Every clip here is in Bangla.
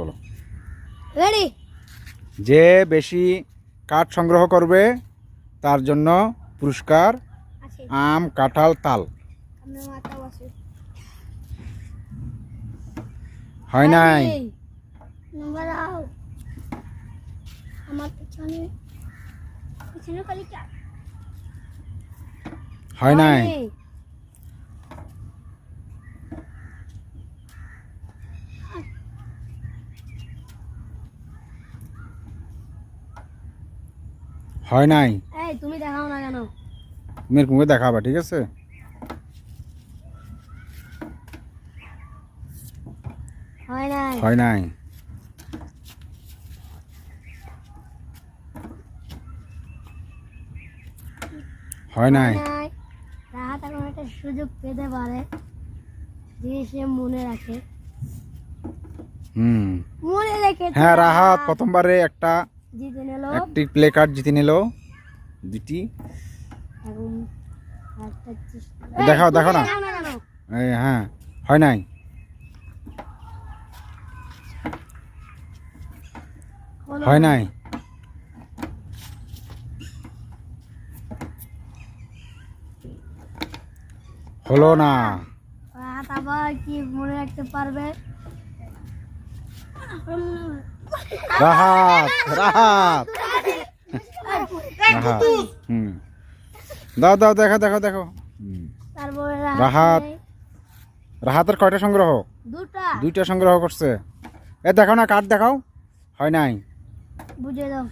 বলো। রেডি যে বেশি কাঠ সংগ্রহ করবে তার জন্য পুরস্কার আম কাঁঠাল তাল। হয় নাই? হয় নাই? হয় নাই? এই তুমি দেখাও না কেন? তুমি এরকম দেখাবা ঠিক আছে? হয় নাই? হয় নাই। হয় নাই। রাহাত এখন একটা সুযোগ পেতে পারে যে সে মনে রাখে। হুম। মনে রেখে হ্যাঁ রাহাত। প্রথমবারে একটা জিতে নিল। একটি প্লে কার্ড জিতে নিল। দুটি দেখাও, দেখাও না। হ্যাঁ হয় নাই। হয় নাই। হলো না। আবার কি মনে রাখতে পারবে? রাহাত রাহাত। রাহাত। হুম। দাও দাও দেখো দেখো দেখো। রাহাত। রাহাত। রাহাতের কয়টা সংগ্রহ? দুইটা সংগ্রহ করছে। এ দেখো না কার্ড দেখাও। হয় নাই। বুঝে দাও।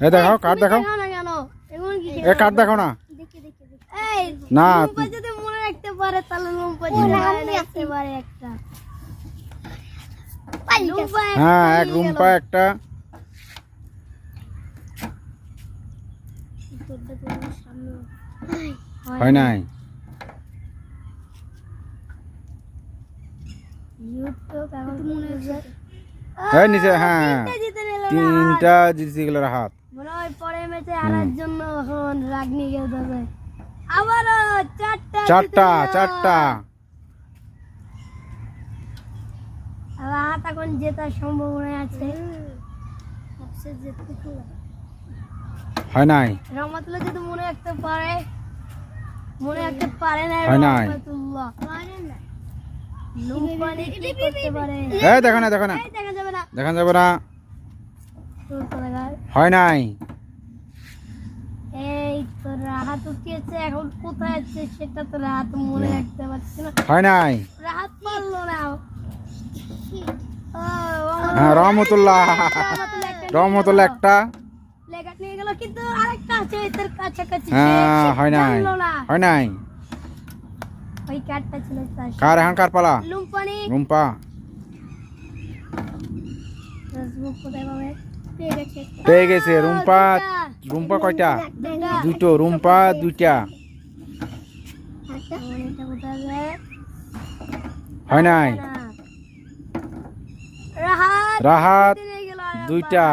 এ দেখাও কার্ড দেখাও। এ কার্ড দেখো না। দেখি দেখি দেখি। এই না, লুম্পা যদি মনে রাখতে পারে তাহলে লুম্পা পারে একটা। হ্যাঁ এক রুম্পা একটা। হয় নাই। মনে নিচে হ্যাঁ। তিনটে জিতে গেল রাহাত মনে হয় পরে ম্যাচে হারার জন্য এখন রাগ নিয়ে গেতে হবে। আবারও চারটা চারটা চারটা। রাহাত এখন জেতার সম্ভাবনা আছে। হয় নাই? রহমতুল্লাহ যদি মনে রাখতে পারে মনে রাখতে পারে না হয় নাই। রহমতুল্লাহ। লুম্পানি কি করতে পারে? দেখো না দেখো না। দেখা যাবে না। দেখা যাবে না। হয় নাই? তো রাহাত উঠিয়েছে এখন কোথায় আছে সেটা তো রাহাত মনে রাখতে পারছে না। হয় নাই? রাহাত পারল না। হ্যাঁ রহমতুল্লাহ। রহমতুল্লাহ একটা। নিয়ে গেল কিন্তু আরেকটা আছে কাছাকাছি। হ্যাঁ হয় নাই। হয় নাই? ওই ছিল তার কার এখন কার পালা লুম্পানি রুম্পা ফেসবুক কোথায় পাবে? পেয়ে গেছে রুম্পা রুম্পা কয়টা দুটা। রুম্পা দুইটা? হয় নাই। রাহাত দুইটা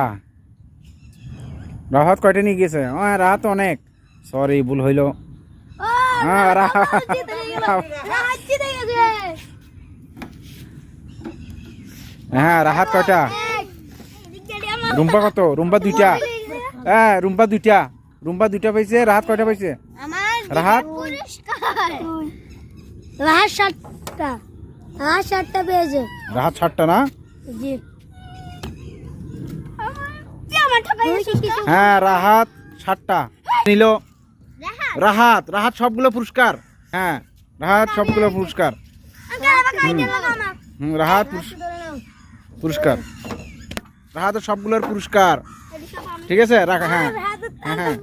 রাহাত কয়টা নিয়ে গেছে ও রাহাত অনেক সরি ভুল হইল হ্যাঁ। হ্যাঁ রাহাত কয়টা রুম্পা কত? রুম্পা দুইটা। হ্যাঁ রুম্পা দুইটা। রুম্পা দুইটা পাইছে রাহাত কয়টা পাইছে? রাহাত? রাহাত সাতটা। রাহাত সাতটা পেয়েছে। রাহাত ছাড়টা না? জি। হ্যাঁ রাহাত ষাটটা নিল। রাহাত। রাহাত সবগুলো পুরস্কার। হ্যাঁ রাহাত সবগুলো পুরস্কার। হুম রাহাত পুরস- পুরস্কার। রাহাতের সবগুলোর পুরস্কার। ঠিক আছে? রাখা হ্যাঁ। হ্যাঁ, হ্যাঁ।